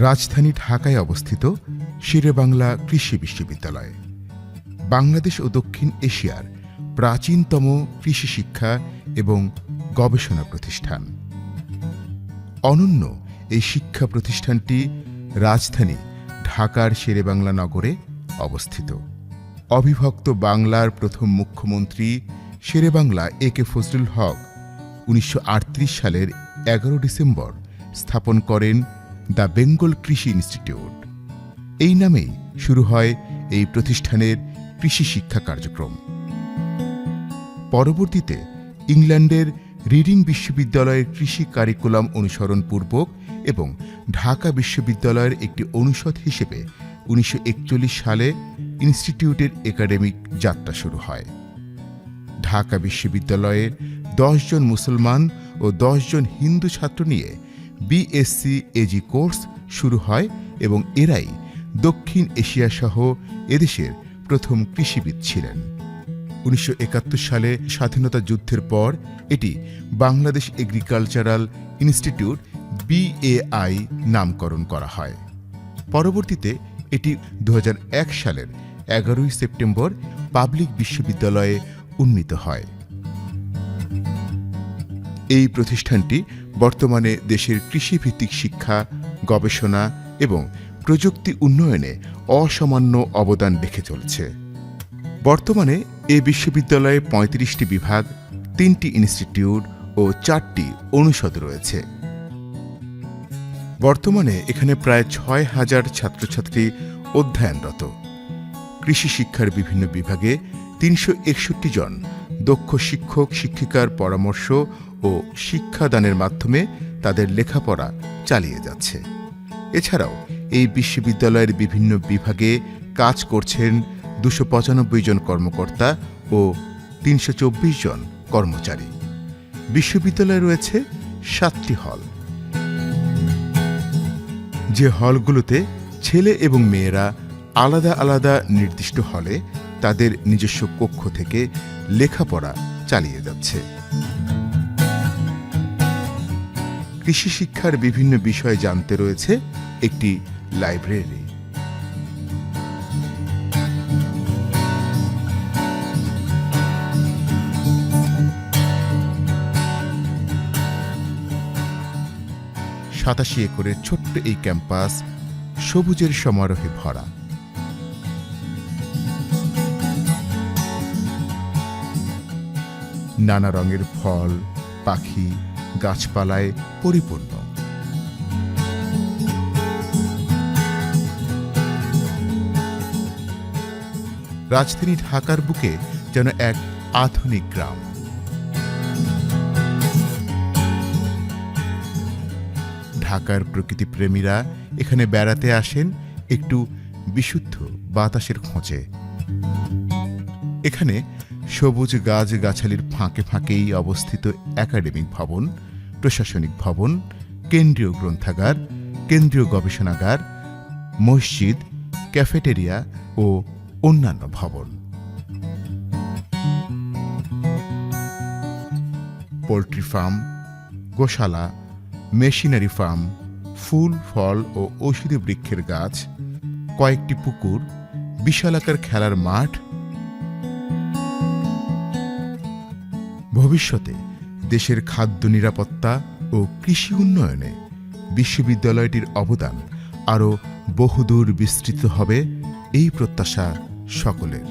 রাজধানী ঢাকায় অবস্থিত শেরেবাংলা কৃষি বিশ্ববিদ্যালয়। বাংলাদেশ ও দক্ষিণ এশিয়ার প্রাচীনতম কৃষি শিক্ষা এবং গবেষণা প্রতিষ্ঠান। অনন্য এই শিক্ষা প্রতিষ্ঠানটি রাজধানী ঢাকার শেরেবাংলা নগরে অবস্থিত। অবিভক্ত বাংলার প্রথম মুখ্যমন্ত্রী শেরেবাংলা এ কে ফজলুল হক উনিশশো আটত্রিশ সালের এগারো ডিসেম্বর স্থাপন করেন দ্য বেঙ্গল কৃষি ইনস্টিটিউট। এই নামেই শুরু হয় এই প্রতিষ্ঠানের কৃষি শিক্ষা কার্যক্রম। পরবর্তীতে ইংল্যান্ডের রিডিং বিশ্ববিদ্যালয়ের কৃষি কারিকুলাম অনুসরণ পূর্বক এবং ঢাকা বিশ্ববিদ্যালয়ের একটি অনুষদ হিসেবে উনিশশো একচল্লিশ সালে ইনস্টিটিউটের একাডেমিক যাত্রা শুরু হয়। ঢাকা বিশ্ববিদ্যালয়ের দশজন মুসলমান ও দশজন হিন্দু ছাত্র নিয়ে বিএসসি এজি কোর্স শুরু হয় এবং এরাই দক্ষিণ এশিয়া সহ এদেশের প্রথম কৃষিবিদ ছিলেন। উনিশশো একাত্তর সালে স্বাধীনতা যুদ্ধের পর এটি বাংলাদেশ এগ্রিকালচারাল ইনস্টিটিউট বিএআই নামকরণ করা হয়। পরবর্তীতে এটি দু হাজার এক সালের এগারোই সেপ্টেম্বর পাবলিক বিশ্ববিদ্যালয়ে উন্নীত হয়। এই প্রতিষ্ঠানটি বর্তমানে দেশের কৃষিভিত্তিক শিক্ষা, গবেষণা এবং প্রযুক্তি উন্নয়নে অসামান্য অবদান রেখে চলছে। বর্তমানে এ বিশ্ববিদ্যালয়ে পঁয়ত্রিশটি বিভাগ, তিনটি ইনস্টিটিউট ও চারটি অনুষদ রয়েছে। বর্তমানে এখানে প্রায় ছয় হাজার ছাত্রছাত্রী অধ্যয়নরত। কৃষি শিক্ষার বিভিন্ন বিভাগে তিনশো একষট্টি জন দক্ষ শিক্ষক, শিক্ষিকার পরামর্শ ও শিক্ষাদানের মাধ্যমে তাদের লেখাপড়া চালিয়ে যাচ্ছে। এছাড়াও এই বিশ্ববিদ্যালয়ের বিভিন্ন বিভাগে কাজ করছেন দুশো পঁচানব্বই জন কর্মকর্তা ও তিনশো চব্বিশ জন কর্মচারী। বিশ্ববিদ্যালয়ে রয়েছে সাতটি হল। যে হলগুলোতে ছেলে এবং মেয়েরা আলাদা আলাদা নির্দিষ্ট হলে তাদের নিজস্ব কক্ষ থেকে লেখাপড়া চালিয়ে যাচ্ছে। কৃষি শিক্ষার বিভিন্ন বিষয় জানতে রয়েছে একটি লাইব্রেরি। সাতাশি একরের ছোট্ট এই ক্যাম্পাস সবুজের সমারোহে ভরা। নানা রঙের ফল, পাখি, গাছপালায় পরিপূর্ণ। রাজধানী ঢাকার বুকে যেন এক আধুনিক গ্রাম। ঢাকার প্রকৃতিপ্রেমীরা এখানে বেড়াতে আসেন একটু বিশুদ্ধ বাতাসের খোঁজে। এখানে সবুজ গাছ গাছালির ফাঁকে ফাঁকেই অবস্থিত একাডেমিক ভবন, প্রশাসনিক ভবন, কেন্দ্রীয় গ্রন্থাগার, কেন্দ্রীয় গবেষণাগার, মসজিদ, ক্যাফেটেরিয়া ও অন্যান্য ভবন। পোলট্রি ফার্ম, গোশালা, মেশিনারি ফার্ম, ফুল, ফল ও ঔষধি বৃক্ষের গাছ, কয়েকটি পুকুর, বিশালাকার খেলার মাঠ ভবিষ্যতে দেশের খাদ্য নিরাপত্তা ও কৃষি উন্নয়নে বিশ্ববিদ্যালয়টির অবদান আরও বহুদূর বিস্তৃত হবে এই প্রত্যাশা সকলের।